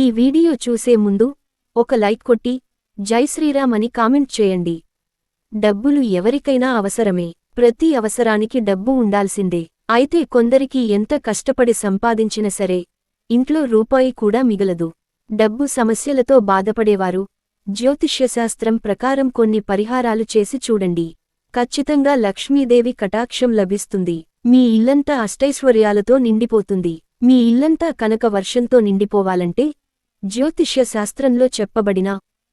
ఈ వీడియో చూసే ముందు ఒక లైక్ కొట్టి జై శ్రీరామ్ అని కామెంట్ చేయండి. డబ్బులు ఎవరికైనా అవసరమే. ప్రతి అవసరానికి డబ్బు ఉండాల్సిందే. అయితే కొందరికి ఎంత కష్టపడి సంపాదించిన సరే ఇంట్లో రూపాయి కూడా మిగలదు. డబ్బు సమస్యలతో బాధపడేవారు. జ్యోతిష్యశాస్త్రం ప్రకారం కొన్ని పరిహారాలు చేసి చూడండి. ఖచ్చితంగా లక్ష్మీదేవి కటాక్షం లభిస్తుంది. మీ ఇల్లంతా అష్టైశ్వర్యాలతో నిండిపోతుంది. మీ ఇల్లంతా కనక వర్షంతో నిండిపోవాలంటే జ్యోతిష్య శాస్త్రంలో చెప్పబడిన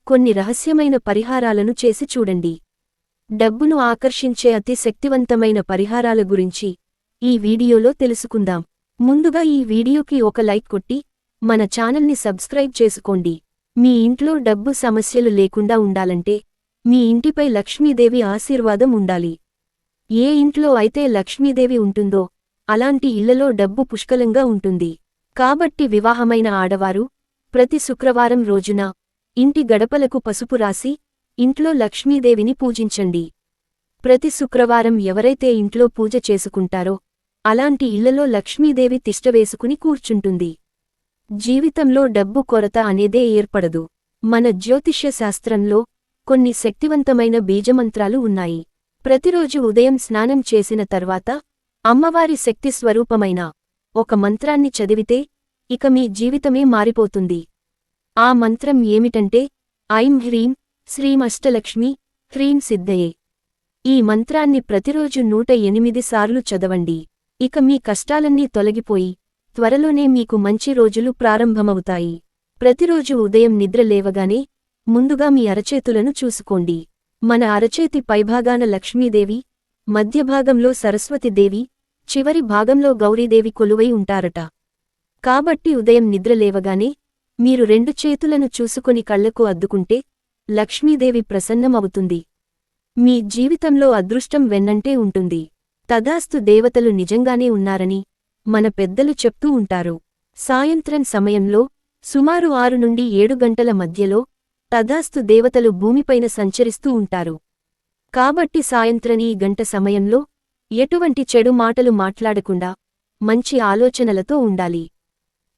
కొన్ని రహస్యమైన పరిహారాలను చేసి చూడండి. డబ్బును ఆకర్షించే అతి శక్తివంతమైన పరిహారాల గురించి ఈ వీడియోలో తెలుసుకుందాం. ముందుగా ఈ వీడియోకి ఒక లైక్ కొట్టి మన ఛానల్ని సబ్స్క్రైబ్ చేసుకోండి. మీ ఇంట్లో డబ్బు సమస్యలు లేకుండా ఉండాలంటే మీ ఇంటిపై లక్ష్మీదేవి ఆశీర్వాదం ఉండాలి. ఏ ఇంట్లో అయితే లక్ష్మీదేవి ఉంటుందో అలాంటి ఇళ్ళలో డబ్బు పుష్కలంగా ఉంటుంది. కాబట్టి వివాహమైన ఆడవారు ప్రతి శుక్రవారం రోజున ఇంటి గడపలకు పసుపు రాసి ఇంట్లో లక్ష్మీదేవిని పూజించండి. ప్రతి శుక్రవారం ఎవరైతే ఇంట్లో పూజ చేసుకుంటారో అలాంటి ఇళ్ళలో లక్ష్మీదేవి తిష్టవేసుకుని కూర్చుంటుంది. జీవితంలో డబ్బు కొరత అనేదే ఏర్పడదు. మన జ్యోతిష్య శాస్త్రంలో కొన్ని శక్తివంతమైన బీజమంత్రాలు ఉన్నాయి. ప్రతిరోజు ఉదయం స్నానం చేసిన తర్వాత అమ్మవారి శక్తి స్వరూపమైన ఒక మంత్రాన్ని చదివితే ఇక మీ జీవితమే మారిపోతుంది. ఆ మంత్రం ఏమిటంటే ఐం హ్రీం శ్రీం అష్టలక్ష్మి హ్రీం సిద్ధయే. ఈ మంత్రాన్ని ప్రతిరోజు నూట ఎనిమిది సార్లు చదవండి. ఇక మీ కష్టాలన్నీ తొలగిపోయి త్వరలోనే మీకు మంచి రోజులు ప్రారంభమవుతాయి. ప్రతిరోజు ఉదయం నిద్ర లేవగానే ముందుగా మీ అరచేతులను చూసుకోండి. మన అరచేతి పైభాగాన లక్ష్మీదేవి మధ్యభాగంలో సరస్వతిదేవి చివరి భాగంలో గౌరీదేవి కొలువై ఉంటారట. కాబట్టి ఉదయం నిద్ర లేవగానే మీరు రెండు చేతులను చూసుకొని కళ్ళకు అద్దుకుంటే లక్ష్మీదేవి ప్రసన్నమవుతుంది. మీ జీవితంలో అదృష్టం వెన్నంటే ఉంటుంది. తదాస్తు దేవతలు నిజంగానే ఉన్నారని మన పెద్దలు చెప్తూ ఉంటారు. సాయంత్రం సమయంలో సుమారు ఆరు నుండి ఏడు గంటల మధ్యలో తదాస్తు దేవతలు భూమిపైన సంచరిస్తూ ఉంటారు. కాబట్టి సాయంత్రం ఈ గంట సమయంలో ఎటువంటి చెడు మాటలు మాట్లాడకుండా మంచి ఆలోచనలతో ఉండాలి.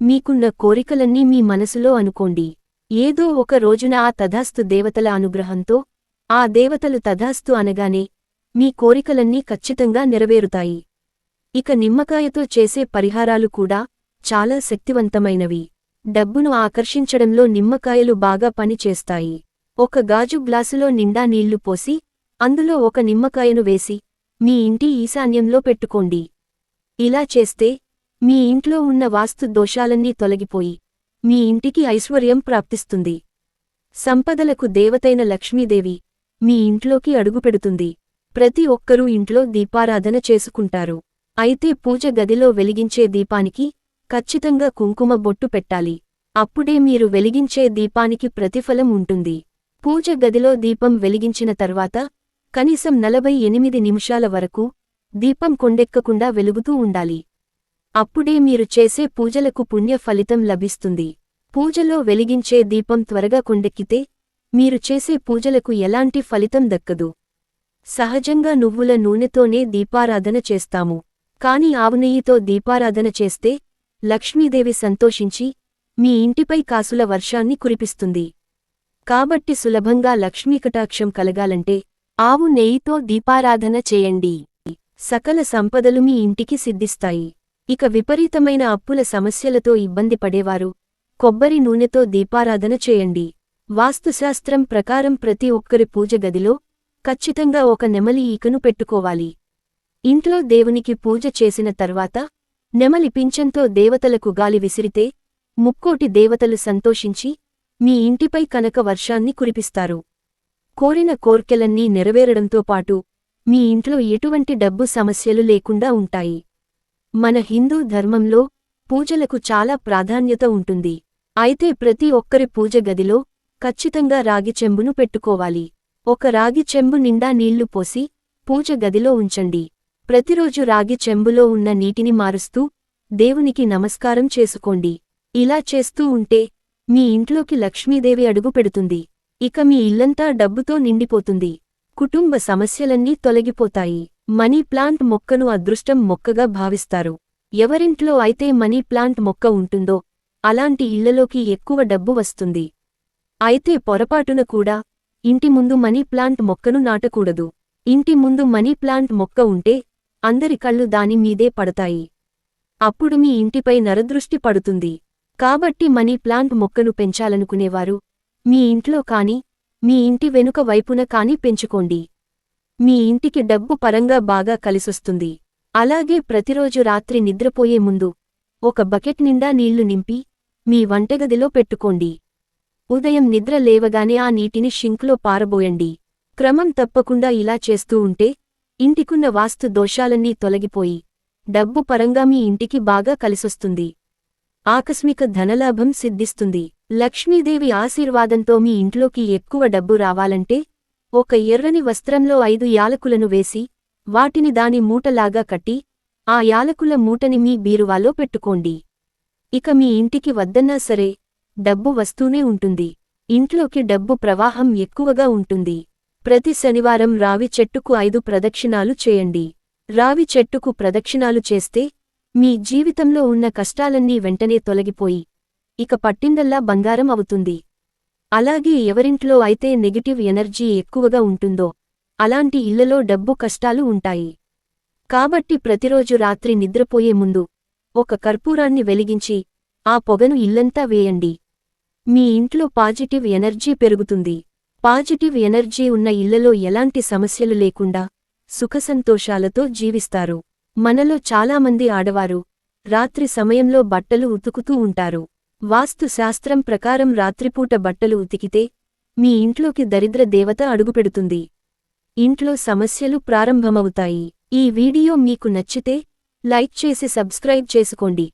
మీకున్న కోరికలన్నీ మీ మనసులో అనుకోండి. ఏదో ఒక రోజున ఆ తథాస్తు దేవతల అనుగ్రహంతో ఆ దేవతలు తధాస్తు అనగానే మీ కోరికలన్నీ ఖచ్చితంగా నెరవేరుతాయి. ఇక నిమ్మకాయతో చేసే పరిహారాలు కూడా చాలా శక్తివంతమైనవి. డబ్బును ఆకర్షించడంలో నిమ్మకాయలు బాగా పనిచేస్తాయి ఒక గాజు గ్లాసులో నిండా నీళ్ళు పోసి అందులో ఒక నిమ్మకాయను వేసి మీ ఇంటి ఈశాన్యంలో పెట్టుకోండి. ఇలా చేస్తే మీ ఇంట్లో ఉన్న వాస్తు దోషాలన్నీ తొలగిపోయి మీ ఇంటికి ఐశ్వర్యం ప్రాప్తిస్తుంది. సంపదలకు దేవతైన లక్ష్మీదేవి మీ ఇంట్లోకి అడుగుపెడుతుంది. ప్రతి ఒక్కరూ ఇంట్లో దీపారాధన చేసుకుంటారు. అయితే పూజ గదిలో వెలిగించే దీపానికి ఖచ్చితంగా కుంకుమ బొట్టు పెట్టాలి. అప్పుడే మీరు వెలిగించే దీపానికి ప్రతిఫలం ఉంటుంది. పూజ గదిలో దీపం వెలిగించిన తర్వాత కనీసం నలభై ఎనిమిది నిమిషాల వరకు దీపం కొండెక్కకుండా వెలుగుతూ ఉండాలి. అప్పుడే మీరు చేసే పూజలకు పుణ్య ఫలితం లభిస్తుంది. పూజలో వెలిగించే దీపం త్వరగా కొండెక్కితే మీరు చేసే పూజలకు ఎలాంటి ఫలితం దక్కదు. సహజంగా నువ్వుల నూనెతోనే దీపారాధన చేస్తాము. కాని ఆవునెయ్యితో దీపారాధన చేస్తే లక్ష్మీదేవి సంతోషించి మీ ఇంటిపై కాసుల వర్షాన్ని కురిపిస్తుంది. కాబట్టి సులభంగా లక్ష్మీకటాక్షం కలగాలంటే ఆవు నెయ్యితో దీపారాధన చేయండి. సకల సంపదలు మీ ఇంటికి సిద్ధిస్తాయి. ఇక విపరీతమైన అప్పుల సమస్యలతో ఇబ్బంది పడేవారు. కొబ్బరి నూనెతో దీపారాధన చేయండి. వాస్తుశాస్త్రం ప్రకారం ప్రతి ఒక్కరి పూజ గదిలో ఖచ్చితంగా ఒక నెమలి ఈకను పెట్టుకోవాలి. ఇంట్లో దేవునికి పూజ చేసిన తర్వాత నెమలి పింఛంతో దేవతలకు గాలి విసిరితే ముక్కోటి దేవతలు సంతోషించి మీ ఇంటిపై కనక వర్షాన్ని కురిపిస్తారు. కోరిన కోర్కెలన్నీ నెరవేరడంతో పాటు మీ ఇంట్లో ఎటువంటి డబ్బు సమస్యలు లేకుండా ఉంటాయి. మన హిందూ ధర్మంలో పూజలకు చాలా ప్రాధాన్యత ఉంటుంది. అయితే ప్రతి ఒక్కరి పూజ గదిలో ఖచ్చితంగా రాగి చెంబును పెట్టుకోవాలి. ఒక రాగి చెంబు నిండా నీళ్ళు పోసి పూజ గదిలో ఉంచండి. ప్రతిరోజు రాగి చెంబులో ఉన్న నీటిని మారుస్తూ దేవునికి నమస్కారం చేసుకోండి. ఇలా చేస్తూ ఉంటే మీ ఇంట్లోకి లక్ష్మీదేవి అడుగు పెడుతుంది. ఇక మీ ఇల్లంతా డబ్బుతో నిండిపోతుంది. కుటుంబ సమస్యలన్నీ తొలగిపోతాయి. మనీ ప్లాంట్ మొక్కను అదృష్టం మొక్కగా భావిస్తారు. ఎవరింట్లో అయితే మనీ ప్లాంట్ మొక్క ఉంటుందో అలాంటి ఇళ్ళలోకి ఎక్కువ డబ్బు వస్తుంది. అయితే పొరపాటున కూడా ఇంటి ముందు మనీ ప్లాంట్ మొక్కను నాటకూడదు. ఇంటి ముందు మనీ ప్లాంట్ మొక్క ఉంటే అందరి కళ్ళు దాని మీదే పడతాయి. అప్పుడు మీ ఇంటిపై నరదృష్టి పడుతుంది. కాబట్టి మనీ ప్లాంట్ మొక్కను పెంచాలనుకునేవారు మీ ఇంట్లో కాని మీ ఇంటి వెనుక వైపున కాని పెంచుకోండి. మీ ఇంటికి డబ్బు పరంగా బాగా కలిసొస్తుంది. అలాగే ప్రతిరోజు రాత్రి నిద్రపోయే ముందు ఒక బకెట్ నిండా నీళ్ళు నింపి మీ వంటగదిలో పెట్టుకోండి. ఉదయం నిద్ర లేవగానే ఆ నీటిని షింక్లో పారబోయండి. క్రమం తప్పకుండా ఇలా చేస్తూ ఉంటే ఇంటికున్న వాస్తు దోషాలన్నీ తొలగిపోయి డబ్బు పరంగా మీ ఇంటికి బాగా కలిసొస్తుంది. ఆకస్మిక ధనలాభం సిద్ధిస్తుంది. లక్ష్మీదేవి ఆశీర్వాదంతో మీ ఇంట్లోకి ఎక్కువ డబ్బు రావాలంటే ఒక ఎర్రని వస్త్రంలో ఐదు యాలకులను వేసి వాటిని దాని మూటలాగా కట్టి ఆ యాలకుల మూటని మీ బీరువాలో పెట్టుకోండి. ఇక మీ ఇంటికి వద్దన్నా సరే డబ్బు వస్తూనే ఉంటుంది. ఇంట్లోకి డబ్బు ప్రవాహం ఎక్కువగా ఉంటుంది. ప్రతి శనివారం రావి చెట్టుకు ఐదు ప్రదక్షిణాలు చేయండి. రావి చెట్టుకు ప్రదక్షిణాలు చేస్తే మీ జీవితంలో ఉన్న కష్టాలన్నీ వెంటనే తొలగిపోయి ఇక పట్టిందల్లా బంగారం అవుతుంది. అలాగే ఎవరింట్లో అయితే నెగటివ్ ఎనర్జీ ఎక్కువగా ఉంటుందో అలాంటి ఇళ్ళలో డబ్బు కష్టాలు ఉంటాయి. కాబట్టి ప్రతిరోజు రాత్రి నిద్రపోయే ముందు ఒక కర్పూరాన్ని వెలిగించి ఆ పొగను ఇల్లంతా వేయండి. మీ ఇంట్లో పాజిటివ్ ఎనర్జీ పెరుగుతుంది. పాజిటివ్ ఎనర్జీ ఉన్న ఇళ్ళలో ఎలాంటి సమస్యలు లేకుండా సుఖసంతోషాలతో జీవిస్తారు. మనలో చాలామంది ఆడవారు రాత్రి సమయంలో బట్టలు ఉతుకుతూ ఉంటారు. వాస్తుశాస్త్రం ప్రకారం రాత్రిపూట బట్టలు ఉతికితే మీ ఇంట్లోకి దరిద్ర దేవత అడుగుపెడుతుంది. ఇంట్లో సమస్యలు ప్రారంభమవుతాయి. ఈ వీడియో మీకు నచ్చితే లైక్ చేసి సబ్స్క్రైబ్ చేసుకోండి.